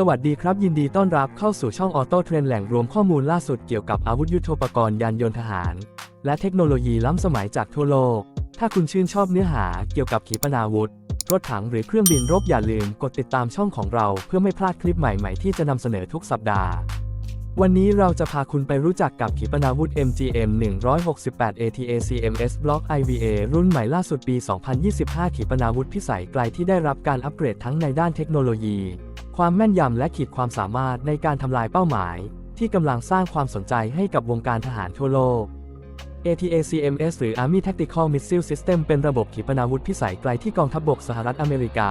สวัสดีครับ ยินดีต้อนรับเข้าสู่ช่องออโต้เทรนแหล่งรวมข้อมูลล่าสุดเกี่ยวกับอาวุธยุทโธปกรณ์ยานยนต์ทหาร และเทคโนโลยีล้ำสมัยจากทั่วโลก ถ้าคุณชื่นชอบเนื้อหาเกี่ยวกับขีปนาวุธ รถถังหรือเครื่องบินรบอย่าลืมกดติดตามช่องของเราเพื่อไม่พลาดคลิปใหม่ๆที่จะนำเสนอทุกสัปดาห์ วันนี้เราจะพาคุณไปรู้จักกับขีปนาวุธ MGM 168 ATACMS Block IVA รุ่นใหม่ล่าสุดปี 2025 ขีปนาวุธพิสัยไกลที่ได้รับการอัปเกรดทั้งในด้านเทคโนโลยี ความแม่นยำและขีดความสามารถในการทำลายเป้าหมาย ที่กำลังสร้างความสนใจให้กับวงการทหารทั่วโลก ATACMS หรือ Army Tactical Missile System เป็นระบบขีปนาวุธพิสัยไกลที่กองทัพบบกสหรัฐอเมริกา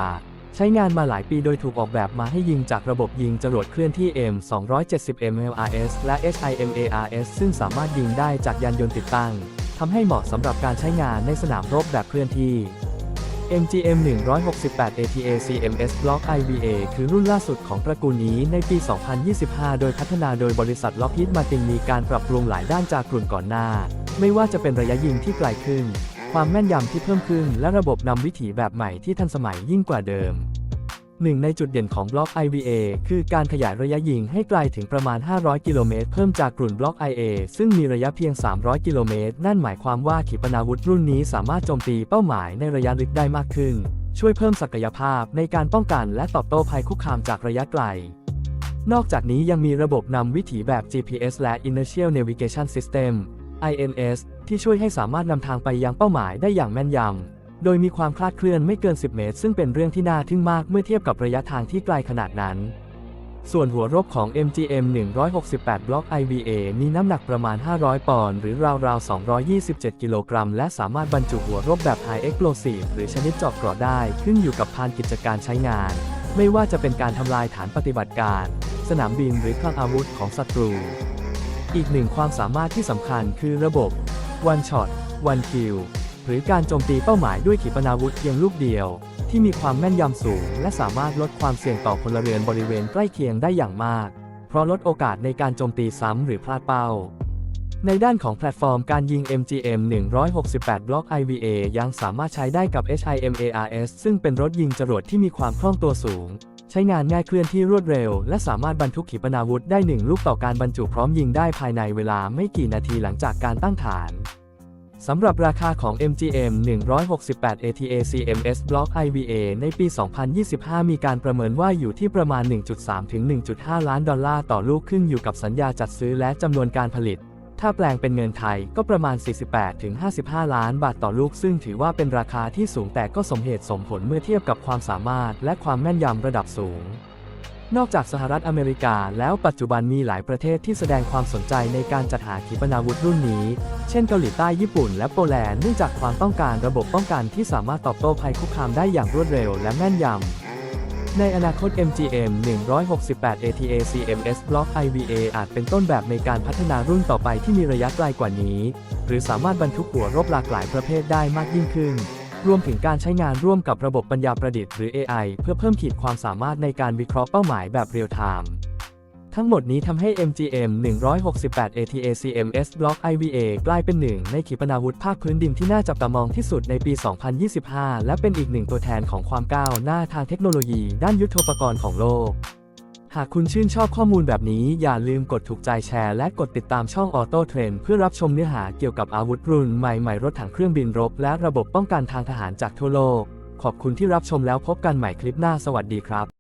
ใช้งานมาหลายปีโดยถูกออกแบบมาให้ยิงจากระบบยิงจรวดเคลื่อนที่ M270 MLRS และ HIMARS ซึ่งสามารถยิงได้จากยานยนต์ติดตั้งทำให้เหมาะสำหรับการใช้งานในสนามรบแบบเคลื่อนที่ MGM 168 ATACMS Block IVA คือรุ่นล่าสุดของตระกูลนี้ในปี 2025 โดยพัฒนาโดยบริษัท Lockheed Martin มีการปรับปรุงหลายด้านจากกลุ่นก่อนหน้า ไม่ว่าจะเป็นระยะยิงที่ไกลขึ้น ความแม่นยำที่เพิ่มขึ้น และระบบนำวิถีแบบใหม่ที่ทันสมัยยิ่งกว่าเดิม หนึ่งในจุดเด่นของบล็อก IVA คือการขยายระยะยิงให้ไกลถึงประมาณ 500 กิโลเมตร เพิ่มจากกลุ่นบล็อก IA ซึ่งมีระยะเพียง 300 กิโลเมตร นั่นหมายความว่าขีปนาวุธรุ่นนี้สามารถโจมตีเป้าหมายในระยะลึกได้มากขึ้น ช่วยเพิ่มศักยภาพในการป้องกันและตอบโต้ภัยคุกคามจากระยะไกล นอกจากนี้ยังมีระบบนำวิถีแบบ GPS และ Inertial Navigation System INS ที่ช่วยให้สามารถนำทางไปยังเป้าหมายได้อย่างแม่นยำ โดยมีความคลาดเคลื่อนไม่เกิน 10 เมตร ซึ่งเป็นเรื่องที่น่าทึ่งมากเมื่อเทียบกับระยะทางที่ไกลขนาดนั้น ส่วนหัวรบของ MGM 168บล็อก IVA มีน้ำหนักประมาณ 500 ปอนด์หรือราวๆ 227 กิโลกรัม และสามารถบรรจุหัวรบแบบ High Explosive หรือชนิดเจาะเกราะได้ ขึ้นอยู่กับพานกิจการใช้งาน ไม่ว่าจะเป็นการทำลายฐานปฏิบัติการ สนามบินหรือคลังอาวุธของศัตรู อีกหนึ่งความสามารถที่สำคัญคือระบบ One Shot One Kill หรือการโจมตีเป้าหมายด้วยขีปนาวุธเพียงลูกเดียว ที่มีความแม่นยำสูง และสามารถลดความเสี่ยงต่อพลเรือนบริเวณใกล้เคียงได้อย่างมาก เพราะลดโอกาสในการโจมตีซ้ำหรือพลาดเป้า ในด้านของแพลตฟอร์มการยิง MGM 168บล็อก IVA ยังสามารถใช้ได้กับ HIMARS ซึ่งเป็นรถยิงจรวดที่มีความคล่องตัวสูง ใช้งานง่ายเคลื่อนที่รวดเร็ว และสามารถบรรทุกขีปนาวุธได้หนึ่งลูกต่อการบรรจุพร้อมยิงได้ภายในเวลาไม่กี่นาทีหลังจากการตั้งฐาน สำหรับราคาของ MGM 168 ATACMS Block IVA ในปี 2025 มีการประเมินว่าอยู่ที่ประมาณ 1.3 ถึง 1.5 ล้านดอลลาร์ต่อลูกขึ้นอยู่กับสัญญาจัดซื้อและจำนวนการผลิต ถ้าแปลงเป็นเงินไทยก็ประมาณ 48 ถึง 55 ล้านบาทต่อลูก ซึ่งถือว่าเป็นราคาที่สูงแต่ก็สมเหตุสมผลเมื่อเทียบกับความสามารถและความแม่นยำระดับสูง นอกจากสหรัฐอเมริกาแล้วปัจจุบันมีหลายประเทศที่แสดงความสนใจในการจัดหาขีปนาวุธรุ่นนี้ เช่นเกาหลีใต้ญี่ปุ่นและโปแลนด์เนื่องจากความต้องการระบบป้องกันที่สามารถตอบโต้ภัยคุกคามได้อย่างรวดเร็วและแม่นยำ ในอนาคต MGM 168 ATACMS Block IVA อาจเป็นต้นแบบในการพัฒนารุ่นต่อไปที่มีระยะไกลกว่านี้ หรือสามารถบรรทุกหัวรบหลากหลายประเภทได้มากยิ่งขึ้น รวมถึงการใช้งานร่วมกับระบบปัญญาประดิษฐ์หรือ AI เพื่อเพิ่มขีดความสามารถในการวิเคราะห์เป้าหมายแบบเรียลไทม์ทั้งหมดนี้ทำให้ MGM 168 ATACMS Block IVA กลายเป็นหนึ่งในขีปนาวุธภาคพื้นดินที่น่าจับตามองที่สุดในปี 2025 และเป็นอีกหนึ่งตัวแทนของความก้าวหน้าทางเทคโนโลยีด้านยุทโธปกรณ์ของโลก หากคุณชื่นชอบข้อมูลแบบนี้อย่าลืมกดถูกใจแชร์และกดติดตามช่องออโต้เทรนเพื่อรับชมเนื้อหาเกี่ยวกับอาวุธรุ่นใหม่ๆ รถถังเครื่องบินรบ และระบบป้องกันทางทหารจากทั่วโลก ขอบคุณที่รับชมแล้วพบกันใหม่คลิปหน้าสวัสดีครับ